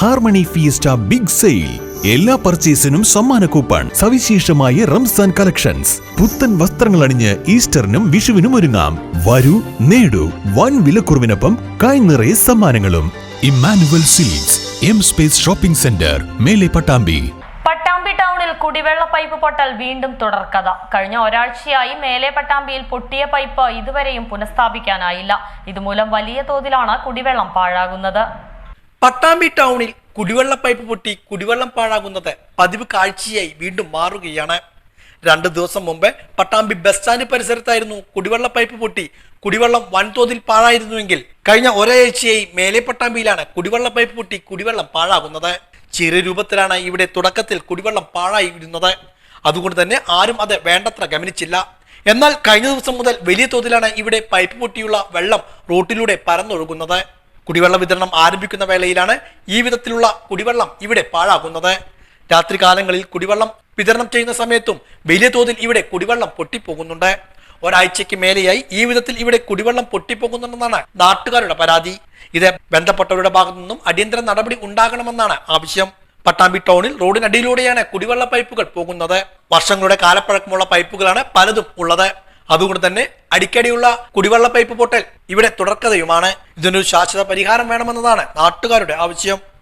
Harmony fiesta big sale. എല്ലാ പർച്ചേസിനും സമ്മാന coupon സവിശേഷമായ റംസാൻ കളക്ഷൻസ്. പുത്തൻ വസ്ത്രങ്ങൾ അണിഞ്ഞ് ഈസ്റ്ററിനും വിഷുവിനും ഒരുങ്ങാം. വരൂ നേടൂ വൻ വിലക്കുറവിനൊപ്പം കായ് നിറയെ സമ്മാനങ്ങളും. Emmanuel silks M space shopping centre മേലെ പട്ടാമ്പി. പട്ടാമ്പി ടൗണിൽ കുടിവെള്ള പൈപ്പ് പൊട്ടൽ വീണ്ടും തുടർക്കഥ. കഴിഞ്ഞ ഒരാഴ്ചയായി മേലെ പട്ടാമ്പിയിൽ പൊട്ടിയ പൈപ്പ് ഇതുവരെയും പുനഃസ്ഥാപിക്കാനായില്ല. ഇതുമൂലം വലിയ തോതിലാണ് കുടിവെള്ളം പാഴാകുന്നത്. പട്ടാമ്പി ടൗണിൽ കുടിവെള്ള പൈപ്പ് പൊട്ടി കുടിവെള്ളം പാഴാകുന്നത് പതിവ് കാഴ്ചയായി വീണ്ടും മാറുകയാണ്. രണ്ടു ദിവസം മുമ്പ് പട്ടാമ്പി ബസ് സ്റ്റാൻഡ് പരിസരത്തായിരുന്നു കുടിവെള്ള പൈപ്പ് പൊട്ടി കുടിവെള്ളം വൻതോതിൽ പാഴായിരുന്നുവെങ്കിൽ കഴിഞ്ഞ ഒരാഴ്ചയായി മേലെ പട്ടാമ്പിയിലാണ് കുടിവെള്ള പൈപ്പ് പൊട്ടി കുടിവെള്ളം പാഴാകുന്നത്. ചെറിയ രൂപത്തിലാണ് ഇവിടെ തുടക്കത്തിൽ കുടിവെള്ളം പാഴായിരുന്നത്. അതുകൊണ്ട് തന്നെ ആരും അത് വേണ്ടത്ര ഗമനിച്ചില്ല. എന്നാൽ കഴിഞ്ഞ ദിവസം മുതൽ വലിയ തോതിലാണ് ഇവിടെ പൈപ്പ് പൊട്ടിയുള്ള വെള്ളം റോട്ടിലൂടെ പരന്നൊഴുകുന്നത്. കുടിവെള്ള വിതരണം ആരംഭിക്കുന്ന വേളയിലാണ് ഈ വിധത്തിലുള്ള കുടിവെള്ളം ഇവിടെ പാഴാകുന്നത്. രാത്രികാലങ്ങളിൽ കുടിവെള്ളം വിതരണം ചെയ്യുന്ന സമയത്തും വലിയ തോതിൽ ഇവിടെ കുടിവെള്ളം പൊട്ടിപ്പോകുന്നുണ്ട്. ഒരാഴ്ചയ്ക്ക് മേലെയായി ഈ വിധത്തിൽ ഇവിടെ കുടിവെള്ളം പൊട്ടിപ്പോകുന്നുണ്ടെന്നാണ് നാട്ടുകാരുടെ പരാതി. ഇത് ബന്ധപ്പെട്ടവരുടെ ഭാഗത്തു നിന്നും അടിയന്തര നടപടി ഉണ്ടാകണമെന്നാണ് ആവശ്യം. പട്ടാമ്പി ടൗണിൽ റോഡിനടിയിലൂടെയാണ് കുടിവെള്ള പൈപ്പുകൾ പോകുന്നത്. വർഷങ്ങളുടെ കാലപ്പഴക്കമുള്ള പൈപ്പുകളാണ് പലതും ഉള്ളത്. അതുകൊണ്ട് തന്നെ അടിക്കടിയുള്ള കുടിവെള്ള പൈപ്പ് പൊട്ടൽ ഇവിടെ തുടർക്കഥയുമാണ്. ഇതിനൊരു ശാശ്വത പരിഹാരം വേണമെന്നതാണ് നാട്ടുകാരുടെ ആവശ്യം.